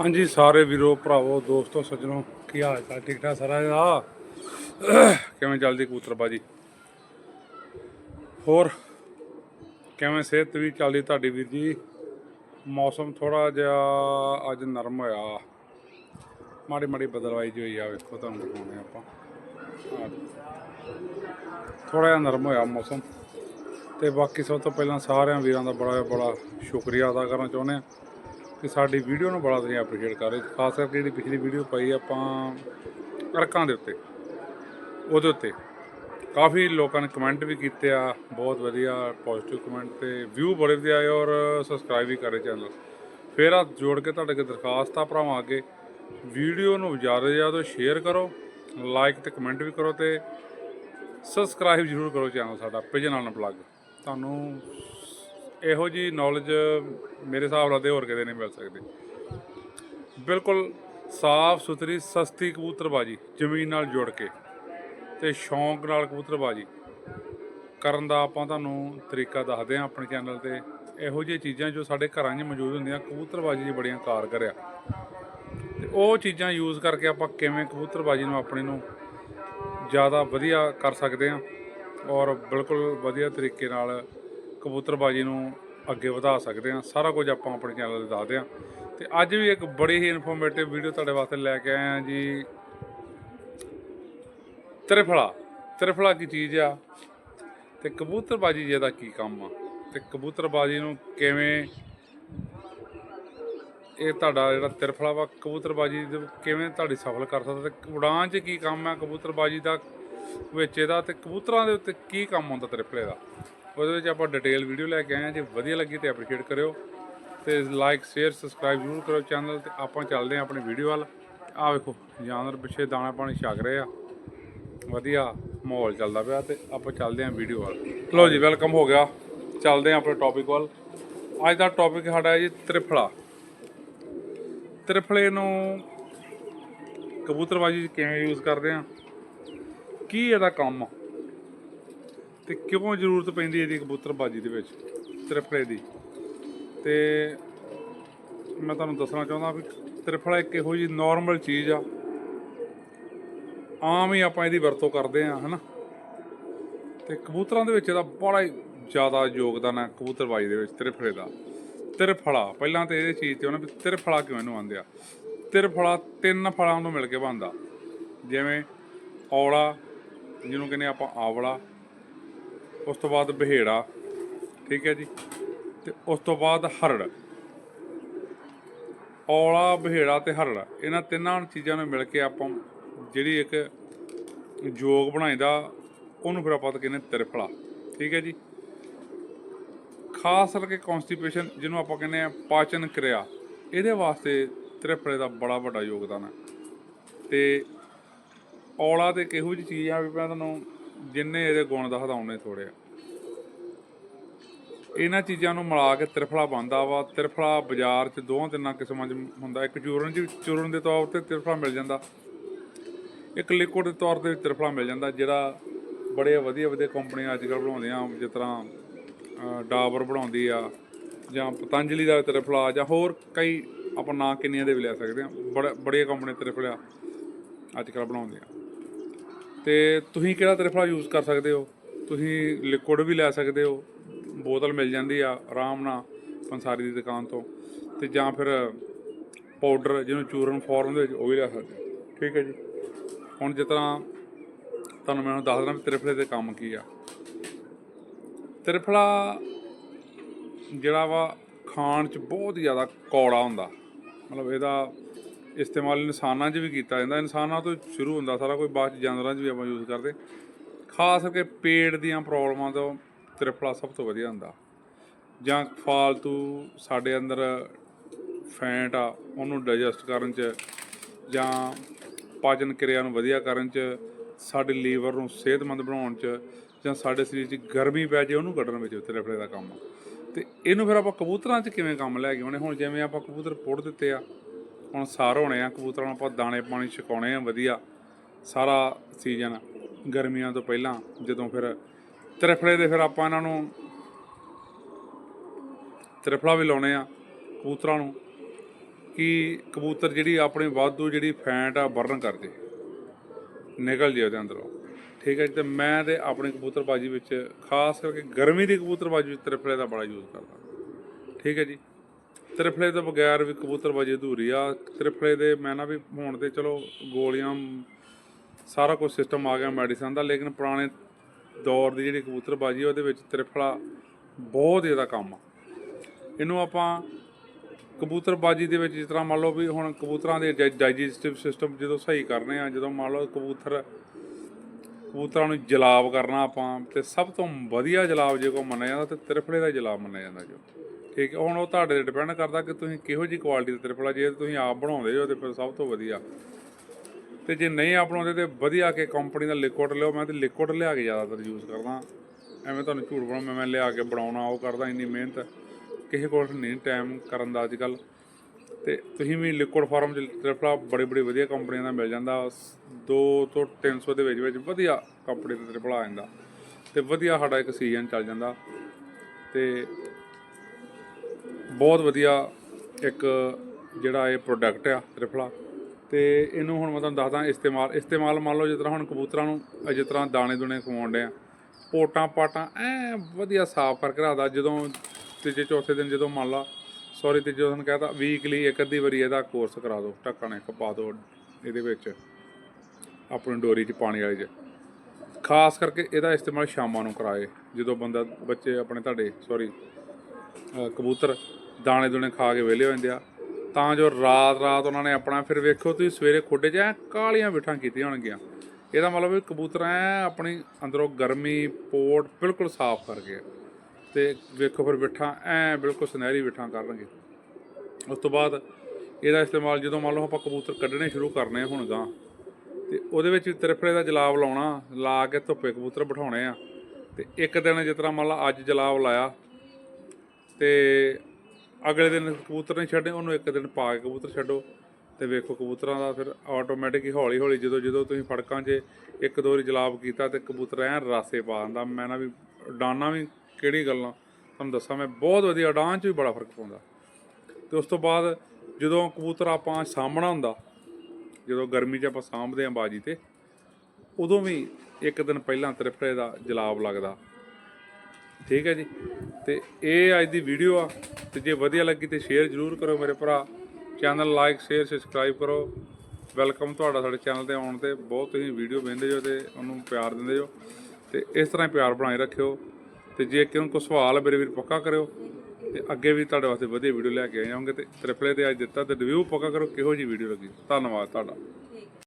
ਹਾਂਜੀ, ਸਾਰੇ ਵੀਰੋ, ਭਰਾਵੋ, ਦੋਸਤੋ, ਸੱਜਣੋ, ਕੀ ਹਾਲ ਚਾਲ? ਠੀਕ ਠਾਕ ਸਾਰਾ ਦਾ? ਕਿਵੇਂ ਚੱਲਦੀ ਕਬੂਤਰਬਾਜੀ? ਹੋਰ, ਕਿਵੇਂ ਸਿਹਤ ਵੀ ਚੱਲਦੀ ਤੁਹਾਡੀ ਵੀਰ ਜੀ? ਮੌਸਮ ਥੋੜਾ ਜਿਹਾ ਅੱਜ ਨਰਮ ਹੋਇਆ। ਮਾੜੀ ਮਾੜੀ ਬਦਲਵਾਈ ਜਿਹੀ ਹੋਈ ਆ, ਵੇਖੋ ਤੁਹਾਨੂੰ ਦਿਖਾਉਂਦੇ ਆਪਾਂ। ਥੋੜਾ ਜਿਹਾ ਨਰਮ ਹੋਇਆ ਮੌਸਮ। ਤੇ ਬਾਕੀ ਸਭ ਤੋਂ ਪਹਿਲਾਂ ਸਾਰਿਆਂ ਵੀਰਾਂ ਦਾ ਬੜਾ ਬੜਾ ਸ਼ੁਕਰੀਆ ਅਦਾ ਕਰਨਾ ਚਾਹੁੰਦੇ ਆ ਕਿ ਸਾਡੀ ਵੀਡੀਓ ਨੂੰ ਬੜਾ ਤੁਸੀਂ ਐਪਰੀਸ਼ੀਏਟ ਕਰ ਰਹੇ ਖਾਸ ਕਰਕੇ ਜਿਹੜੀ ਪਿਛਲੀ ਵੀਡੀਓ ਪਾਈ ਆਪਾਂ ਅੜਕਾਂ ਦੇ ਉੱਤੇ। ਉਹਦੇ ਉੱਤੇ। ਕਾਫੀ ਲੋਕਾਂ ਨੇ ਕਮੈਂਟ ਵੀ ਕੀਤੇ ਆ, ਬਹੁਤ ਵਧੀਆ ਪੋਜ਼ਿਟਿਵ ਕਮੈਂਟ ਤੇ ਵਿਊ ਬੜੇ ਵਧੀਆ ਆਏ ਔਰ ਸਬਸਕ੍ਰਾਈਬ ਵੀ ਕਰੇ ਚੈਨਲ। ਫੇਰ ਆ ਜੋੜ ਕੇ ਤੁਹਾਡੇ ਅੱਗੇ ਦਰਖਾਸਤ ਆ ਭਰਾਵਾਂ ਅੱਗੇ, ਵੀਡੀਓ ਨੂੰ ਜ਼ਿਆਦਾ ਤੋਂ ਜ਼ਿਆਦਾ ਸ਼ੇਅਰ ਕਰੋ ਲਾਈਕ ਤੇ ਕਮੈਂਟ ਵੀ ਕਰੋ ਤੇ ਸਬਸਕ੍ਰਾਈਬ ਜ਼ਰੂਰ ਕਰੋ ਚੈਨਲ ਸਾਡਾ ਪਿਜਨ ਨਾਲ ਪਲੱਗ ਤੁਹਾਨੂੰ ਇਹੋ ਜੀ ਨੌਲੇਜ ਮੇਰੇ ਹਿਸਾਬ ਨਾਲ ਤੇ ਹੋਰ ਕਿਤੇ ਨਹੀਂ ਮਿਲ ਸਕਦੀ। ਬਿਲਕੁਲ ਸਾਫ਼ ਸੁਥਰੀ, ਸਸਤੀ ਕਬੂਤਰਬਾਜੀ, ਜ਼ਮੀਨ ਨਾਲ ਜੁੜ ਕੇ ਤੇ ਸ਼ੌਂਕ ਨਾਲ ਕਬੂਤਰਬਾਜੀ ਕਰਨ ਦਾ ਆਪਾਂ ਤੁਹਾਨੂੰ ਤਰੀਕਾ ਦੱਸਦੇ ਹਾਂ ਆਪਣੇ ਚੈਨਲ ਤੇ। ਇਹੋ ਜਿਹੀਆਂ ਚੀਜ਼ਾਂ ਜੋ ਸਾਡੇ ਘਰਾਂ 'ਚ ਮੌਜੂਦ ਹੁੰਦੀਆਂ, ਕਬੂਤਰਬਾਜੀ ਦੀ ਬੜੀਆਂ ਕਾਰਗਰ ਆ ਤੇ ਉਹ ਚੀਜ਼ਾਂ ਯੂਜ਼ ਕਰਕੇ ਆਪਾਂ ਕਿਵੇਂ ਕਬੂਤਰਬਾਜੀ ਨੂੰ ਆਪਣੇ ਨੂੰ ਜ਼ਿਆਦਾ ਵਧੀਆ ਕਰ ਸਕਦੇ ਹਾਂ ਔਰ ਬਿਲਕੁਲ ਵਧੀਆ ਤਰੀਕੇ ਨਾਲ ਕਬੂਤਰਬਾਜੀ ਨੂੰ ਅੱਗੇ ਵਧਾ ਸਕਦੇ ਹਾਂ। ਸਾਰਾ ਕੁਝ ਆਪਾਂ ਆਪਣੇ ਚੈਨਲ ਤੇ ਦੱਸਦੇ ਹਾਂ। ਤੇ ਅੱਜ ਵੀ ਇੱਕ ਬੜੀ ਹੀ ਇਨਫੋਰਮੇਟਿਵ ਵੀਡੀਓ ਤੁਹਾਡੇ ਵਾਸਤੇ ਲੈ ਕੇ ਆਏ ਹਾਂ ਜੀ। ਤ੍ਰਿਫਲਾ। ਤ੍ਰਿਫਲਾ ਕੀ ਚੀਜ਼ ਆ? ਤੇ ਕਬੂਤਰਬਾਜੀ ਜਿਹਦਾ ਕੀ ਕੰਮ ਆ? ਤੇ ਕਬੂਤਰਬਾਜੀ ਨੂੰ ਕਿਵੇਂ ਇਹ ਤੁਹਾਡਾ ਜਿਹੜਾ ਤਿਰਫਲਾ ਵਾ, ਕਬੂਤਰਬਾਜੀ ਕਿਵੇਂ ਤੁਹਾਡੀ ਸਫਲ ਕਰ ਸਕਦਾ? ਤੇ ਉਡਾਨ 'ਚ ਕੀ ਕੰਮ ਹੈ ਕਬੂਤਰਬਾਜੀ ਦਾ ਵਿੱਚ ਇਹਦਾ? ਤੇ ਕਬੂਤਰਾਂ ਦੇ ਉੱਤੇ ਕੀ ਕੰਮ ਹੁੰਦਾ ਤਿਰਫਲੇ ਦਾ? ਉਹਦੇ ਵਿੱਚ ਆਪਾਂ ਡਿਟੇਲ ਵੀਡੀਓ ਲੈ ਕੇ ਆਏ ਹਾਂ, ਜੇ ਵਧੀਆ ਲੱਗੀ ਤੇ ਐਪਰੀਸ਼ੀਏਟ ਕਰਿਓ ਤੇ ਲਾਈਕ ਸ਼ੇਅਰ ਸਬਸਕ੍ਰਾਈਬ ਜ਼ਰੂਰ ਕਰੋ ਚੈਨਲ ਤੇ ਆਪਾਂ ਚੱਲਦੇ ਹਾਂ ਆਪਣੀ ਵੀਡੀਓ ਵੱਲ। ਆਹ ਵੇਖੋ, ਜਾਨਵਰ ਪਿੱਛੇ ਦਾਣਾ ਪਾਣੀ ਛਕ ਰਹੇ ਆ। ਵਧੀਆ ਮਾਹੌਲ ਚੱਲਦਾ ਪਿਆ ਤੇ ਆਪਾਂ ਚੱਲਦੇ ਹਾਂ ਵੀਡੀਓ ਵੱਲ। ਲੋ ਜੀ ਵੈਲਕਮ ਹੋ ਗਿਆ। ਚੱਲਦੇ ਹਾਂ ਆਪਣੇ ਟੌਪਿਕ ਵੱਲ। ਅੱਜ ਦਾ ਟੌਪਿਕ ਸਾਡਾ ਹੈ ਜੀ ਤ੍ਰਿਫਲਾ। ਤ੍ਰਿਫਲੇ ਨੂੰ ਕਬੂਤਰਬਾਜੀ ਕਿਵੇਂ ਯੂਜ਼ ਕਰਦੇ ਆ? ਕੀ ਇਹਦਾ ਕੰਮ ਆ? ਤੇ ਕਿਉਂ ਜ਼ਰੂਰਤ ਪੈਂਦੀ ਇਹਦੀ ਕਬੂਤਰਬਾਜੀ ਦੇ ਵਿੱਚ? ਤ੍ਰਿਫਲੇ ਦੀ। ਤੇ ਮੈਂ ਤੁਹਾਨੂੰ ਦੱਸਣਾ ਚਾਹੁੰਦਾ ਵੀ ਤ੍ਰਿਫਲਾ ਇੱਕ ਇਹੋ ਜਿਹੀ ਨਾਰਮਲ ਚੀਜ਼ ਆ। ਆਮ ਹੀ ਆਪਾਂ ਇਹਦੀ ਵਰਤੋਂ ਕਰਦੇ ਆ ਹਨਾ? ਤੇ ਕਬੂਤਰਾਂ ਦੇ ਵਿੱਚ ਇਹਦਾ ਬੜਾ ਹੀ ਜ਼ਿਆਦਾ ਯੋਗਦਾਨ ਹੈ ਕਬੂਤਰਬਾਜੀ ਦੇ ਵਿੱਚ, ਤ੍ਰਿਫਲੇ ਦਾ। ਤ੍ਰਿਫਲਾ, ਪਹਿਲਾਂ ਤੇ ਇਹ ਚੀਜ਼ ਤੇ ਉਹਨਾਂ ਵੀ ਤ੍ਰਿਫਲਾ ਕਿਉਂ ਇਹਨੂੰ ਆਂਦੇ ਆ ਤ੍ਰਿਫਲਾ ਤਿੰਨ ਫਲਾਂ ਤੋਂ ਮਿਲ ਕੇ ਬਣਦਾ। ਜਿਵੇਂ ਔਲਾ, ਜਿਹਨੂੰ ਕਹਿੰਦੇ ਆਪਾਂ ਆਵਲਾ ਉਸ ਤੋਂ ਬਾਅਦ ਬਹੇੜਾ, ਠੀਕ ਹੈ ਜੀ। ਤੇ ਉਸ ਤੋਂ ਬਾਅਦ ਹਰੜ। ਔਲਾ, ਬਹੇੜਾ ਤੇ ਹਰੜ। ਇਹਨਾਂ ਤਿੰਨਾਂ ਚੀਜ਼ਾਂ ਨੂੰ ਮਿਲ ਕੇ ਆਪਾਂ ਜਿਹੜੀ ਇੱਕ ਜੋਗ ਬਣਾਈਦਾ, ਉਹਨੂੰ ਫਿਰ ਆਪਾਂ ਤਾਂ ਕਹਿੰਦੇ ਤਿਰਫਲਾ। ਠੀਕ ਹੈ ਜੀ। ਖਾਸ ਕਰਕੇ ਕਨਸਟੀਪੇਸ਼ਨ ਜਿਹਨੂੰ ਆਪਾਂ ਕਹਿੰਦੇ ਆ ਪਾਚਨ ਕਿਰਿਆ, ਇਹਦੇ ਵਾਸਤੇ ਤ੍ਰਿਫਲੇ ਦਾ ਬੜਾ ਵੱਡਾ ਯੋਗਦਾਨ ਹੈ। ਤੇ ਔਲਾ ਤੇ ਕਿਹੋ ਜਿਹੀ ਚੀਜ਼ ਆ ਵੀ ਮੈਂ ਤੁਹਾਨੂੰ ਜਿੰਨੇ ਇਹਦੇ ਗੁਣ ਦਾ ਉਹਨੇ ਥੋੜੇ ਆ। ਇਹਨਾਂ ਚੀਜ਼ਾਂ ਨੂੰ ਮਿਲਾ ਕੇ ਤ੍ਰਿਫਲਾ ਬਣਦਾ ਵਾ। ਤ੍ਰਿਫਲਾ ਬਾਜ਼ਾਰ 'ਚ ਦੋਹਾਂ ਤਿੰਨਾਂ ਕਿਸਮਾਂ 'ਚ ਹੁੰਦਾ। ਇੱਕ ਚੂਰਨ 'ਚ ਚੂਰਨ ਦੇ ਤੌਰ ਤੇ ਤ੍ਰਿਫਲਾ ਮਿਲ ਜਾਂਦਾ। ਇੱਕ ਲਿਕੁਇਡ ਦੇ ਤੌਰ ਤੇ ਤ੍ਰਿਫਲਾ ਮਿਲ ਜਾਂਦਾ, ਜਿਹੜਾ ਬੜੇ ਵਧੀਆ ਵਧੀਆ ਕੰਪਨੀਆਂ ਅੱਜ ਕੱਲ੍ਹ ਬਣਾਉਂਦੀਆਂ। ਜਿਸ ਤਰ੍ਹਾਂ ਡਾਬਰ ਬਣਾਉਂਦੀ ਆ, ਜਾਂ ਪਤੰਜਲੀ ਦਾ ਤ੍ਰਿਫਲਾ, ਜਾਂ ਹੋਰ ਕਈ ਆਪਾਂ ਨਾਂ ਕਿੰਨੀਆਂ ਦੇ ਵੀ ਲੈ ਸਕਦੇ ਆ। ਬੜੇ, ਬੜੀਆਂ ਕੰਪਨੀ ਤ੍ਰਿਫਲਾ ਅੱਜ ਕੱਲ੍ਹ ਬਣਾਉਂਦੀਆਂ। ਤੇ ਤੁਸੀਂ ਕਿਹੜਾ ਤ੍ਰਿਫਲਾ ਯੂਜ਼ ਕਰ ਸਕਦੇ ਹੋ? ਤੁਸੀਂ ਲਿਕੁਇਡ ਵੀ ਲੈ ਸਕਦੇ ਹੋ। ਬੋਤਲ ਮਿਲ ਜਾਂਦੀ ਆ ਆਰਾਮ ਨਾਲ ਪੰਸਾਰੀ ਦੀ ਦੁਕਾਨ ਤੋਂ। ਤੇ ਜਾਂ ਫਿਰ ਪਾਊਡਰ ਜਿਹਨੂੰ ਚੂਰਨ ਫਾਰਮ ਦੇ ਵਿੱਚ ਉਹ ਵੀ ਲੈ ਸਕਦੇ ਠੀਕ ਹੈ ਜੀ? ਹੁਣ ਜਿਸ ਤਰ੍ਹਾਂ ਤੁਹਾਨੂੰ ਮੈਂ ਹੁਣ ਦੱਸ ਦਿੰਦਾ ਵੀ ਤ੍ਰਿਫਲੇ ਦੇ ਕੰਮ ਕੀ ਆ। ਤ੍ਰਿਫਲਾ ਜਿਹੜਾ ਵਾ ਖਾਣ ਚ ਬਹੁਤ ਜ਼ਿਆਦਾ ਕੌੜਾ ਹੁੰਦਾ। ਮਤਲਬ ਇਹਦਾ ਇਸਤੇਮਾਲ ਇਨਸਾਨਾਂ 'ਚ ਵੀ ਕੀਤਾ ਜਾਂਦਾ। ਇਨਸਾਨਾਂ ਤੋਂ ਸ਼ੁਰੂ ਹੁੰਦਾ ਸਾਰਾ ਕੋਈ ਬਾਅਦ 'ਚ ਜਾਨਵਰਾਂ 'ਚ ਵੀ ਆਪਾਂ ਯੂਜ਼ ਕਰਦੇ। ਖਾਸ ਕਰਕੇ ਪੇਟ ਦੀਆਂ ਪ੍ਰੋਬਲਮਾਂ ਤੋਂ ਤ੍ਰਿਫਲਾ ਸਭ ਤੋਂ ਵਧੀਆ ਹੁੰਦਾ। ਜਾਂ ਫਾਲਤੂ ਸਾਡੇ ਅੰਦਰ ਫੈਟ ਆ, ਉਹਨੂੰ ਡਾਈਜੈਸਟ ਕਰਨ 'ਚ ਜਾਂ ਪਾਚਨ ਕਿਰਿਆ ਨੂੰ ਵਧੀਆ ਕਰਨ 'ਚ, ਸਾਡੇ ਲੀਵਰ ਨੂੰ ਸਿਹਤਮੰਦ ਬਣਾਉਣ 'ਚ ਜਾਂ ਸਾਡੇ ਸਰੀਰ 'ਚ ਗਰਮੀ ਪੈ ਜੇ, ਉਹਨੂੰ ਕੱਢਣ ਵਿੱਚ ਤ੍ਰਿਫਲੇ ਦਾ ਕੰਮ ਆ। ਤੇ ਇਹਨੂੰ ਫਿਰ ਆਪਾਂ ਕਬੂਤਰਾਂ 'ਚ ਕਿਵੇਂ ਕੰਮ ਲੈ ਕੇ ਆਉਣੇ? ਹੁਣ ਜਿਵੇਂ ਆਪਾਂ ਕਬੂਤਰ ਪੁੱਟ ਦਿੱਤੇ ਆ ਹੁਣ ਸਾਰ ਹੋਣੇ ਆ, ਕਬੂਤਰਾਂ ਨੂੰ ਆਪਾਂ ਦਾਣੇ ਪਾਣੀ ਛਕਾਉਣੇ ਆ, ਵਧੀਆ। ਸਾਰਾ ਸੀਜ਼ਨ ਗਰਮੀਆਂ ਤੋਂ ਪਹਿਲਾਂ, ਜਦੋਂ ਫਿਰ ਤ੍ਰਿਫਲੇ ਦੇ ਫਿਰ ਆਪਾਂ ਇਹਨਾਂ ਨੂੰ ਤ੍ਰਿਫਲਾ ਵੀ ਲਾਉਣੇ ਆ ਕਬੂਤਰਾਂ ਨੂੰ, ਕਿ ਕਬੂਤਰ ਜਿਹੜੀ ਆਪਣੀ ਵਾਧੂ ਜਿਹੜੀ ਫੈਂਟ ਆ, ਬਰਨ ਕਰ ਜੇ। ਨਿਕਲ ਜੇ ਉਹਦੇ ਅੰਦਰੋਂ। ਠੀਕ ਹੈ ਜੀ, ਤੇ ਮੈਂ ਤੇ ਆਪਣੀ ਕਬੂਤਰਬਾਜੀ ਵਿੱਚ, ਖਾਸ ਕਰਕੇ ਗਰਮੀ ਦੀ ਕਬੂਤਰਬਾਜੀ ਵਿੱਚ ਤ੍ਰਿਫਲੇ ਦਾ ਬੜਾ ਯੂਜ਼ ਕਰਦਾ। ਠੀਕ ਹੈ ਜੀ। ਤ੍ਰਿਫਲੇ ਤੋਂ ਬਗੈਰ ਵੀ ਕਬੂਤਰਬਾਜੀ ਅਧੂਰੀ ਆ। ਤ੍ਰਿਫਲੇ ਦੇ ਮੈਂ ਨਾ ਵੀ ਹੁਣ ਤੇ ਚਲੋ ਗੋਲੀਆਂ, ਸਾਰਾ ਕੁਝ ਸਿਸਟਮ ਆ ਗਿਆ ਮੈਡੀਸਨ ਦਾ, ਲੇਕਿਨ ਪੁਰਾਣੇ ਦੌਰ ਦੀ ਜਿਹੜੀ ਕਬੂਤਰਬਾਜੀ ਉਹਦੇ ਵਿੱਚ ਤ੍ਰਿਫਲਾ ਬਹੁਤ ਜ਼ਿਆਦਾ ਕੰਮ ਆ। ਇਹਨੂੰ ਆਪਾਂ ਕਬੂਤਰਬਾਜੀ ਦੇ ਵਿੱਚ ਜਿਸ ਤਰ੍ਹਾਂ ਮੰਨ ਲਓ ਵੀ ਹੁਣ ਕਬੂਤਰਾਂ ਦੇ ਡਾਈਜੈਸਟਿਵ ਸਿਸਟਮ ਜਦੋਂ ਸਹੀ ਕਰਨੇ ਆ, ਜਦੋਂ ਮੰਨ ਲਓ ਕਬੂਤਰ, ਕਬੂਤਰਾਂ ਨੂੰ ਜਲਾਬ ਕਰਨਾ ਆਪਾਂ, ਤੇ ਸਭ ਤੋਂ ਵਧੀਆ ਜਲਾਬ ਜੇ ਕੋ ਮੰਨਿਆ ਜਾਂਦਾ, ਤੇ ਤ੍ਰਿਫਲੇ ਦਾ ਜਲਾਬ ਮੰਨਿਆ ਜਾਂਦਾ ਜੋ। ਠੀਕ ਹੈ, ਹੁਣ ਉਹ ਤੁਹਾਡੇ ਤੇ ਡਿਪੈਂਡ ਕਰਦਾ ਕਿ ਤੁਸੀਂ ਕਿਹੋ ਜੀ ਕੁਆਲਿਟੀ ਦਾ ਤ੍ਰਿਫਲਾ, ਜੇ ਤੁਸੀਂ ਆਪ ਬਣਾਉਂਦੇ ਹੋ ਤੇ ਫਿਰ ਸਭ ਤੋਂ ਵਧੀਆ। ਤੇ ਜੇ ਨਹੀਂ ਆਪ ਬਣਾਉਂਦੇ ਤੇ ਵਧੀਆ ਕੇ ਕੰਪਨੀ ਦਾ ਲਿਕੁਇਡ ਲਿਓ ਮੈਂ ਤੇ ਲਿਕੁਇਡ ਲਿਆ ਕੇ ਜ਼ਿਆਦਾਤਰ ਯੂਜ਼ ਕਰਦਾ। ਐਵੇਂ ਤੁਹਾਨੂੰ ਝੂਠ ਬਣਾ ਮੈਂ ਮੈਂ ਲਿਆ ਕੇ ਬਣਾਉਣਾ, ਉਹ ਕਰਦਾ, ਇੰਨੀ ਮਿਹਨਤ। ਕਿਸੇ ਕੋਲ ਨਹੀਂ ਟਾਈਮ ਕਰਨ ਦਾ ਅੱਜ ਕੱਲ ਤੇ ਤੁਸੀਂ ਵੀ ਲਿਕੁਇਡ ਫਾਰਮ ਚ ਤ੍ਰਿਫਲਾ ਬੜੇ ਬੜੇ ਵਧੀਆ ਕੰਪਨੀਆਂ ਦਾ ਮਿਲ ਜਾਂਦਾ। 2 ਤੋਂ 300 ਦੇ ਵਿੱਚ ਵਿੱਚ ਵਧੀਆ ਕੰਪਨੀ ਦਾ ਤ੍ਰਿਫਲਾ ਆ ਜਾਂਦਾ। ਤੇ ਵਧੀਆ ਸਾਡਾ ਇੱਕ ਸੀਜ਼ਨ ਚੱਲ ਜਾਂਦਾ। ਤੇ ਬਹੁਤ ਵਧੀਆ ਇੱਕ ਜਿਹੜਾ ਇਹ ਪ੍ਰੋਡਕਟ ਆ ਤ੍ਰਿਫਲਾ। ਤੇ ਇਹਨੂੰ ਹੁਣ ਮੈਂ ਤੁਹਾਨੂੰ ਦੱਸਦਾ, ਇਸਤੇਮਾਲ ਇਸਤੇਮਾਲ ਮੰਨ ਲਓ ਜਿਸ ਤਰ੍ਹਾਂ ਹੁਣ ਕਬੂਤਰਾਂ ਨੂੰ, ਜਿਸ ਤਰ੍ਹਾਂ ਦਾਣੇ ਦੁਣੇ ਖਵਾਉਂਦੇ ਆ। ਪੋਟਾਂ ਪਾਟਾਂ, ਐ ਵਧੀਆ ਸਾਫ਼ ਕਰਕੇ ਰੱਖਦਾ। ਜਦੋਂ ਤੀਜੇ ਚੌਥੇ ਦਿਨ ਜਦੋਂ ਮੰਨ ਲਾ ਸੌਰੀ ਤੀਜੇ ਦਿਨ ਕਹਤਾ ਵੀਕਲੀ ਇੱਕ ਅੱਧੀ ਵਾਰੀ ਇਹਦਾ ਕੋਰਸ ਕਰਾ ਦਿਓ ਢੱਕਣ ਇੱਕ ਪਾ ਦਿਓ ਇਹਦੇ ਵਿੱਚ, ਆਪਣੀ ਡੋਰੀ 'ਚ ਪਾਣੀ ਵਾਲੇ 'ਚ। ਖਾਸ ਕਰਕੇ ਇਹਦਾ ਇਸਤੇਮਾਲ ਸ਼ਾਮਾਂ ਨੂੰ ਕਰਾਏ। ਜਦੋਂ ਬੰਦਾ, ਬੱਚੇ ਆਪਣੇ ਤੁਹਾਡੇ ਸੌਰੀ ਕਬੂਤਰ ਦਾਣੇ ਦੁਣੇ ਖਾ ਕੇ ਵਿਹਲੇ ਹੋ ਜਾਂਦੇ ਆ। ਤਾਂ ਜੋ ਰਾਤ ਰਾਤ ਉਹਨਾਂ ਨੇ ਆਪਣਾ ਫਿਰ ਵੇਖੋ ਤੁਸੀਂ ਸਵੇਰੇ ਖੋਡੇ 'ਚ ਐ ਕਾਲੀਆਂ ਬਿਠਾਂ ਕੀਤੀਆਂ ਹੋਣਗੀਆਂ। ਇਹਦਾ ਮਤਲਬ ਵੀ ਕਬੂਤਰ ਐ ਆਪਣੀ ਅੰਦਰੋਂ ਗਰਮੀ ਪੋਟ ਬਿਲਕੁਲ ਸਾਫ਼ ਕਰ ਗਿਆ ਤੇ ਵੇਖੋ ਫਿਰ ਬਿਠਾਂ ਐ ਬਿਲਕੁਲ ਸੁਨਹਿਰੀ ਬਿਠਾਂ ਕਰਨਗੇ। ਉਸ ਤੋਂ ਬਾਅਦ ਇਹਦਾ ਇਸਤੇਮਾਲ ਜਦੋਂ ਮੰਨ ਲਓ ਆਪਾਂ ਕਬੂਤਰ ਕੱਢਣੇ ਸ਼ੁਰੂ ਕਰਨੇ ਆ ਹੁਣ ਗਾਂ ਤੇ ਉਹਦੇ ਵਿੱਚ ਤ੍ਰਿਫਲੇ ਦਾ ਜਲਾਬ ਲਾਉਣਾ, ਲਾ ਕੇ ਧੁੱਪੇ ਕਬੂਤਰ ਬਿਠਾਉਣੇ ਆ। ਤੇ ਇੱਕ ਦਿਨ ਜਿਸ ਤਰ੍ਹਾਂ ਮੰਨ ਲਾ ਅੱਜ ਜਲਾਬ ਲਾਇਆ, ਤੇ ਅਗਲੇ ਦਿਨ ਕਬੂਤਰ ਨਹੀਂ ਛੱਡਣੇ ਉਹਨੂੰ ਇੱਕ ਦਿਨ ਪਾ ਕੇ ਕਬੂਤਰ ਛੱਡੋ। ਤੇ ਵੇਖੋ ਕਬੂਤਰਾਂ ਦਾ ਫਿਰ ਆਟੋਮੈਟਿਕ ਹੀ ਹੌਲੀ ਹੌਲੀ ਜਦੋਂ ਜਦੋਂ ਤੁਸੀਂ ਫੜਕਾਂ 'ਚ ਇੱਕ ਦੋ ਵਾਰੀ ਜਲਾਬ ਕੀਤਾ ਤੇ ਕਬੂਤਰ ਐਨ ਰਾਸੇ ਪਾ ਦਿੰਦਾ। ਮੈਂ ਨਾ ਵੀ ਡਾਨਾ ਵੀ ਕਿਹੜੀ ਗੱਲਾਂ, ਤੁਹਾਨੂੰ ਦੱਸਾਂ ਮੈਂ, ਬਹੁਤ ਵਧੀਆ ਡਾਂ 'ਚ ਵੀ ਬੜਾ ਫ਼ਰਕ ਪਾਉਂਦਾ। ਤੇ ਉਸ ਤੋਂ ਬਾਅਦ ਜਦੋਂ ਕਬੂਤਰ ਆਪਾਂ ਸਾਹਮਣਾ ਹੁੰਦਾ, ਜਦੋਂ ਗਰਮੀ 'ਚ ਆਪਾਂ ਸਾਂਭਦੇ ਆਂ ਬਾਜੀ ਤੇ, ਉਦੋਂ ਵੀ ਇੱਕ ਦਿਨ ਪਹਿਲਾਂ ਤ੍ਰਿਫੜੇ ਦਾ ਜਲਾਬ ਲੱਗਦਾ। ਠੀਕ ਹੈ ਜੀ? ਤੇ ਇਹ ਅੱਜ ਦੀ ਵੀਡੀਓ ਆ। ਤੇ ਜੇ ਵਧੀਆ ਲੱਗੀ ਤੇ ਸ਼ੇਅਰ ਜ਼ਰੂਰ ਕਰੋ ਮੇਰੇ ਭਰਾ। ਚੈਨਲ ਲਾਈਕ ਸ਼ੇਅਰ ਸਬਸਕ੍ਰਾਈਬ ਕਰੋ। ਵੈਲਕਮ ਤੁਹਾਡਾ ਸਾਡੇ ਚੈਨਲ ਤੇ ਆਉਣ ਤੇ। ਬਹੁਤ ਤੁਸੀਂ ਵੀਡੀਓ ਵੇਖਦੇ ਜੋ ਤੇ ਉਹਨੂੰ ਪਿਆਰ ਦਿੰਦੇ ਜੋ। ਤੇ ਇਸ ਤਰ੍ਹਾਂ ਹੀ ਪਿਆਰ ਬਣਾਏ ਰੱਖਿਓ। ਤੇ ਜੇ ਕਿਉਂ ਕੋਈ ਸਵਾਲ ਮੇਰੇ ਵੀਰ ਪੱਕਾ ਕਰਿਓ। ਤੇ ਅੱਗੇ ਵੀ ਤੁਹਾਡੇ ਵਾਸਤੇ ਵਧੀਆ ਵੀਡੀਓ ਲੈ ਕੇ ਆਵਾਂਗੇ ਤੇ ਤ੍ਰਿਫਲੇ ਤੇ ਅੱਜ ਦਿੱਤਾ ਤੇ ਰਿਵਿਊ ਪੱਕਾ ਕਰੋ। ਕਿਹੋ ਜੀ ਵੀਡੀਓ ਲੱਗੀ? ਧੰਨਵਾਦ ਤੁਹਾਡਾ।